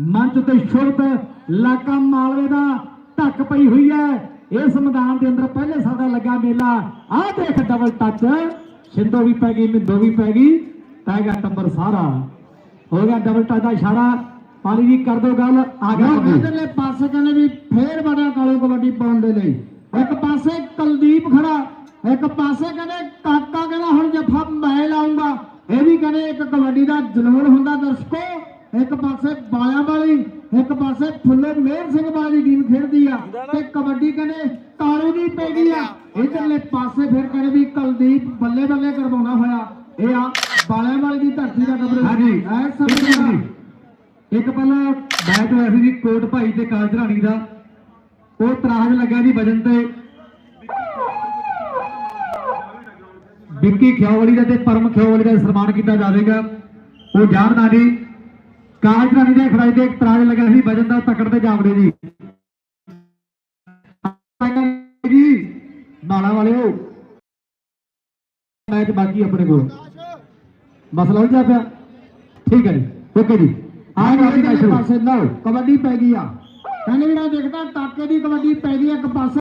ਮੰਚ ਤੇ ਸ਼ੁਰਤ ਲਾਕਾ ਮਾਲਵੇ ਦਾ ਢੱਕ ਪਈ ਹੋਈ ਹੈ। ਇਸ ਮੈਦਾਨ ਦੇ ਅੰਦਰ ਪਹਿਲੇ ਸਾਦਾ ਲੱਗਾ ਮੇਲਾ। ਆਹ ਦੇਖ ਡਬਲ ਟੱਚ ਸਿੰਧੋ ਵੀ ਪੈ ਗਈ ਮਿੰਦੋ ਵੀ ਪੈ ਗਈ। ਗਿਆ ਟੱਬਰ ਸਾਰਾ। ਹੋ ਗਿਆ ਡਬਲ ਟੱਚ ਦਾ ਇਸ਼ਾਰਾ। ਪਾਣੀ ਜੀ ਕਰ ਦੋ ਗੱਲ। ਆ ਗਿਆ। ਇਧਰਲੇ ਪਾਸੇ ਕਹਿੰਦੇ ਵੀ ਫੇਰ ਬੜਾ ਕਾਲੂ ਕਬੱਡੀ ਪਾਉਣ ਦੇ ਲਈ। ਇੱਕ ਪਾਸੇ ਕੁਲਦੀਪ ਖੜਾ ਇੱਕ ਪਾਸੇ ਕਹਿੰਦੇ ਕਾਕਾ ਕਹਿੰਦਾ ਹੁਣ ਜੱਫਾ ਮੈਂ ਲਾਉਂਗਾ। ਇਹ ਵੀ ਕਹਿੰਦੇ ਇੱਕ ਕਬੱਡੀ ਦਾ ਜਨੂਨ ਹੁੰਦਾ ਦਰਸ਼ਕੋ। ਇੱਕ ਪਾਸੇ ਬਾਲਿਆਂ ਵਾਲੀ ਇੱਕ ਪਾਸੇ ਫੁੱਲੇ ਮੇਰ ਸਿੰਘ ਵਾਲੀ ਟੀਮ ਖੇਡਦੀ ਆ। ਤੇ ਕਬੱਡੀ ਕਹਿੰਦੇ ਕਾਲੂ ਦੀ ਪੈ ਗਈ ਆ। ਇਧਰਲੇ ਪਾਸੇ ਫਿਰ ਕਹਿੰਦੇ ਵੀ ਕੁਲਦੀਪ ਬੱਲੇ ਬੱਲੇ ਕਰਵਾਉਣਾ ਹੋਇਆ। ਇਹ ਆ ਬਾਲਿਆਂ ਵਾਲੀ ਦੀ ਧਰਤੀ ਦਾ ਕਬਰ ਹਾਂਜੀ। ਸਮਝ ਹਾਂਜੀ। ਇੱਕ ਪਹਿਲਾਂ ਮੈਚ ਹੋਇਆ ਸੀ ਜੀ ਕੋਟ ਭਾਈ ਤੇ ਕਾਲਜ ਰਾਣੀ ਦਾ। ਉਹ ਤਰਾਜ ਲੱਗਾ ਜੀ ਵਜਨ ਤੇ। ਵਿੱਕੀ ਖਿਆਵਲੀ ਦਾ ਤੇ ਪਰਮ ਖਿਆਵਲੀ ਦਾ ਸਨਮਾਨ ਕੀਤਾ ਜਾਵੇਗਾ। ਉਹ ਜਾਣਦਾ ਜੀ। ਕਾਲਜ ਰਾਣੀ ਦੇ ਖੜਾਈ ਤੇ ਇੱਕ ਤਰਾਜ ਲੱਗਾ ਸੀ ਵਜਨ ਦਾ ਤਕੜ ਤੇ ਜਾਵੜੇ ਜੀ ਜੀ ਨਾਲਾ ਵਾਲਿਓ ਮੈਚ ਬਾਕੀ ਆਪਣੇ ਕੋਲ ਮਸਲਾ ਉਲਝਿਆ ਪਿਆ ਠੀਕ ਹੈ ਜੀ ਓਕੇ ਜੀ ਆ ਗਿਆ ਜੀ ਇਧਰਲੇ ਮੈਚ ਪਾਸੇ ਲਓ ਕਬੱਡੀ ਪੈ ਗਈ ਆ ਕਹਿੰਦੇ ਜਿਹੜਾ ਦੇਖਦਾ ਟਾਕੇ ਦੀ ਕਬੱਡੀ ਪੈ ਗਈ ਇੱਕ ਪਾਸੇ